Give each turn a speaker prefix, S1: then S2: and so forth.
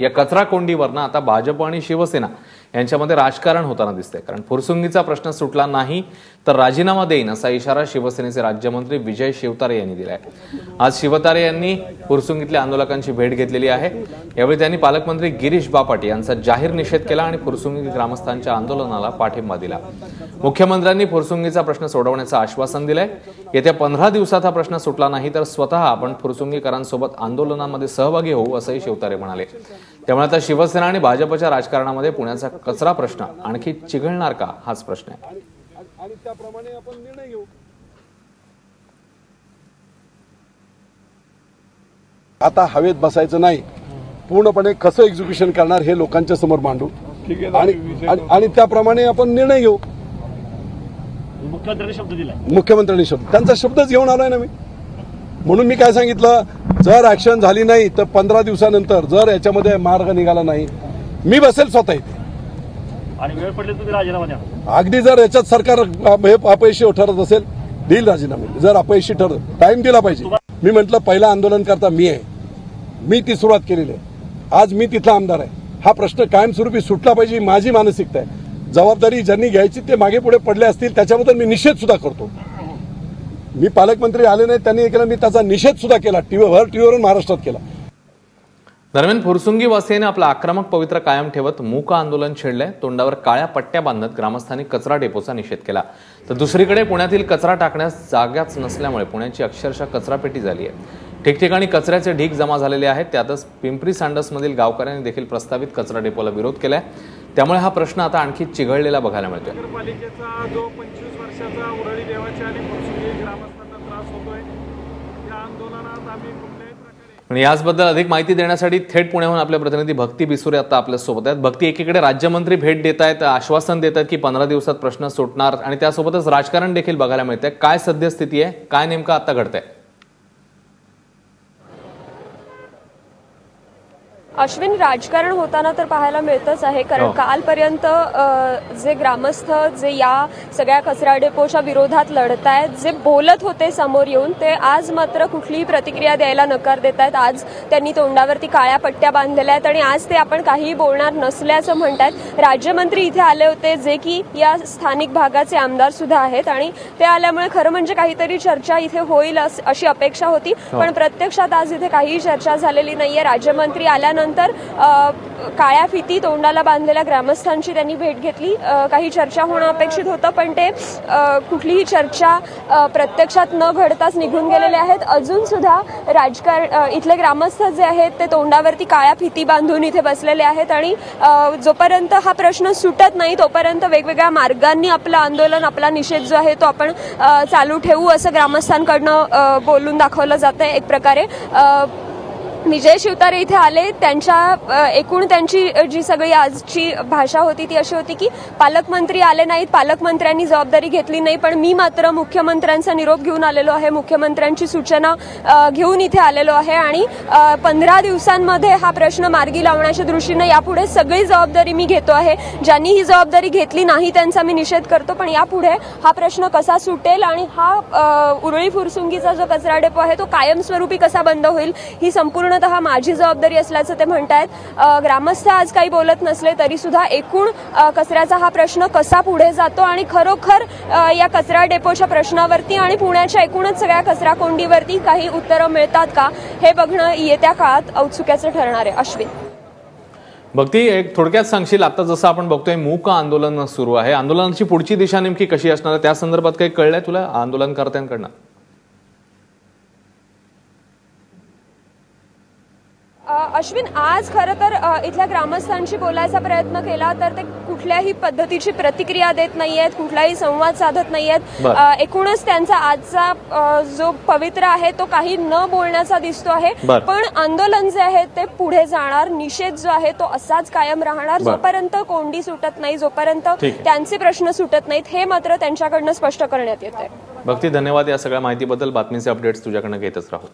S1: या कचरा कोंडीवरनं आता भाजप आणि शिवसेना यांच्यामध्ये राजकारण होताना दिसतंय. कारण फुरसुंगीचा प्रश्न सुटला नाही तर राजीनामा देईन असा इशारा शिवसेनेचे राज्यमंत्री विजय शिवतारे यांनी दिलाय. आज शिवतारे यांनी फुरसुंगीतल्या आंदोलकांची भेट घेतलेली आहे. यावेळी त्यांनी पालकमंत्री गिरीश बापट यांचा जाहीर निषेध केला आणि फुरसुंगी ग्रामस्थांच्या आंदोलनाला पाठिंबा दिला. मुख्यमंत्र्यांनी फुरसुंगीचा प्रश्न सोडवण्याचं आश्वासन दिलंय. येत्या पंधरा दिवसात हा प्रश्न सुटला नाही तर स्वतः आपण फुरसुंगीकरांसोबत आंदोलनामध्ये सहभागी होऊ असंही शिवतारे म्हणाले. त्यामुळे आता शिवसेना आणि भाजपच्या राजकारणामध्ये पुण्याचा कचरा प्रश्न आणखी चिघळणार का हाच प्रश्न आहे.
S2: आणि त्याप्रमाणे आपण निर्णय घेऊ. आता हवेत बसायचं नाही. पूर्णपणे कसं एक्झिक्युशन करणार हे लोकांच्या समोर मांडू आणि आणि- आणि त्याप्रमाणे आपण निर्णय घेऊ.
S3: मुख्यमंत्र्यांनी शब्द दिलाय.
S2: मुख्यमंत्र्यांनी शब्द त्यांचा शब्दच घेऊन आलोय ना मी. म्हणून मी काय सांगितलं जर ऍक्शन झाली नाही तर पंधरा दिवसानंतर जर याच्यामध्ये मार्ग निघाला नाही मी बसेल स्वतः इथे.
S3: आणि वेळ पडली तुम्ही राजीनामा द्या.
S2: अगदी जर याच्यात सरकार हे अपयशी ठरत असेल देईल राजीनामे. जर अपयशी ठरत टाइम दिला पाहिजे. मी म्हटलं पहिलं आंदोलन करता मी आहे. मी ती सुरुवात केलेली आहे. आज मी तिथला आमदार आहे. हा प्रश्न कायमस्वरूपी सुटला पाहिजे ही माझी मानसिकता आहे. जबाबदारी ज्यांनी घ्यायची ते मागे पुढे पडले असतील त्याच्याबद्दल मी निषेध सुद्धा करतो. मी पालकमंत्री आले नाही त्यांनी केलं मी त्याचा निषेध सुद्धा केला टीव्हीवर टीव्हीवरून महाराष्ट्रात केला.
S1: दरम्यान फुरसुंगी वासियाने आपला आक्रमक पवित्र कायम ठेवत मूक आंदोलन छेडले. तोंडावर काळ्या पट्ट्या बांधत ग्रामस्थांनी कचरा डेपोचा निषेध केला. तर दुसरीकडे पुण्यातील कचरा टाकण्यास जागाच नसल्यामुळे पुण्याची अक्षरशः कचरापेटी झाली आहे. ठिकठिकाणी कचऱ्याचे ढीग जमा झालेले आहेत. त्यातच पिंपरी सांडसमधील गावकऱ्यांनी देखील प्रस्तावित कचरा डेपोला विरोध केलाय. त्यामुळे हा प्रश्न आता आणखी चिघळलेला बघायला मिळतोय.
S4: नगरपालिकेचा जो पंचवीस वर्षाचा उरळी देवाची आणि फुरसुंगी ग्रामस्थांना त्रास होतोय त्या आंदोलनात आम्ही कुठल्याही प्रकारे
S1: आणि याचबद्दल अधिक माहिती देण्यासाठी थेट पुण्याहून आपल्या प्रतिनिधी भक्ती बिसुरे आता आपल्यासोबत आहेत. भक्ती एकीकडे राज्यमंत्री भेट देत आहेत आश्वासन देत आहेत की पंधरा दिवसात प्रश्न सुटणार. आणि त्यासोबतच राजकारण देखील बघायला मिळतंय. काय सद्यस्थिती आहे? काय नेमकं आता घडतंय?
S5: अश्विन राजकारण होताना तर पाहायला मिळतच आहे. कारण
S1: हो.
S5: कालपर्यंत जे ग्रामस्थ जे या सगळ्या कचरा डेपोच्या विरोधात लढतायत जे बोलत होते समोर येऊन ते आज मात्र कुठलीही प्रतिक्रिया द्यायला नकार देत आहेत आज त्यांनी तोंडावरती काळ्या पट्ट्या बांधलेल्या आहेत आणि आज ते आपण काहीही बोलणार नसल्याचं म्हणतात राज्यमंत्री इथे आले होते जे की या स्थानिक भागाचे आमदार सुद्धा आहेत आणि ते आल्यामुळे खरं म्हणजे काहीतरी चर्चा इथे होईल अशी अपेक्षा होती. पण प्रत्यक्षात आज इथे काहीही चर्चा झालेली नाहीये. राज्यमंत्री आल्यानंतर त्यानंतर काळ्या फिती तोंडाला बांधलेल्या ग्रामस्थांची त्यांनी भेट घेतली. काही चर्चा होणं अपेक्षित होतं पण ते कुठलीही चर्चा प्रत्यक्षात न घडताच निघून गेलेले आहेत. अजून सुद्धा राजकारण इथले ग्रामस्थ जे आहेत ते तोंडावरती काळ्या फिती बांधून इथे बसलेले आहेत आणि जोपर्यंत हा प्रश्न सुटत नाही तोपर्यंत वेगवेगळ्या मार्गांनी आपलं आंदोलन आपला निषेध जो आहे तो आपण चालू ठेवू असं ग्रामस्थांकडनं बोलून दाखवलं जातं एक प्रकारे. विजय शिवतारे इथे आले. त्यांच्या एकूण त्यांची जी सगळी आजची भाषा होती ती अशी होती की पालकमंत्री आले नाहीत पालकमंत्र्यांनी जबाबदारी घेतली नाही पण मी मात्र मुख्यमंत्र्यांचा निरोप घेऊन आलेलो आहे मुख्यमंत्र्यांची सूचना घेऊन इथे आलेलो आहे आणि पंधरा दिवसांमध्ये हा प्रश्न मार्गी लावण्याच्या दृष्टीनं यापुढे सगळी जबाबदारी मी घेतो आहे. ज्यांनी ही जबाबदारी घेतली नाही त्यांचा मी निषेध करतो पण यापुढे हा प्रश्न कसा सुटेल आणि हा उरळी फुरसुंगीचा जो कचरा डेपो आहे तो कायमस्वरूपी कसा बंद होईल ही संपूर्ण पूर्णत माझी जबाबदारी असल्याचं ते म्हणतायत. आहेत ग्रामस्थ आज काही बोलत नसले तरी सुद्धा एकूण कचऱ्याचा हा प्रश्न कसा पुढे जातो आणि खरोखर या कचरा डेपोच्या प्रश्नावरती आणि पुण्याच्या एकूणच सगळ्या कचरा कोंडीवरती काही उत्तरं मिळतात का हे बघणं येत्या काळात औत्सुक्याचं ठरणार आहे. अश्विन.
S1: भक्ती एक थोडक्यात सांगशील? आता जसं आपण बघतोय मूक आंदोलन सुरू आहे. आंदोलनाची पुढची दिशा नेमकी कशी असणार त्या संदर्भात काही कळलंय तुला? आंदोलनकर्त्यांकडनं.
S5: अश्विन आज खरं तर इथल्या ग्रामस्थांशी बोलायचा प्रयत्न केला तर ते कुठल्याही पद्धतीची प्रतिक्रिया देत नाहीयेत कुठलाही संवाद साधत नाहीयेत
S1: बरं.
S5: अ, एकूणच त्यांचा आजचा जो पवित्र आहे तो काही न बोलण्याचा दिसतो आहे. पण आंदोलन जे आहे ते पुढे जाणार निषेध जो आहे तो असाच कायम राहणार. जोपर्यंत कोंडी सुटत नाही जोपर्यंत. त्यांचे प्रश्न सुटत नाहीत हे मात्र त्यांच्याकडनं स्पष्ट करण्यात येत आहे
S1: भक्ती धन्यवाद या सगळ्या माहितीबद्दल बातमीचे अपडेट्स तुझ्याकडनं घेतच राहू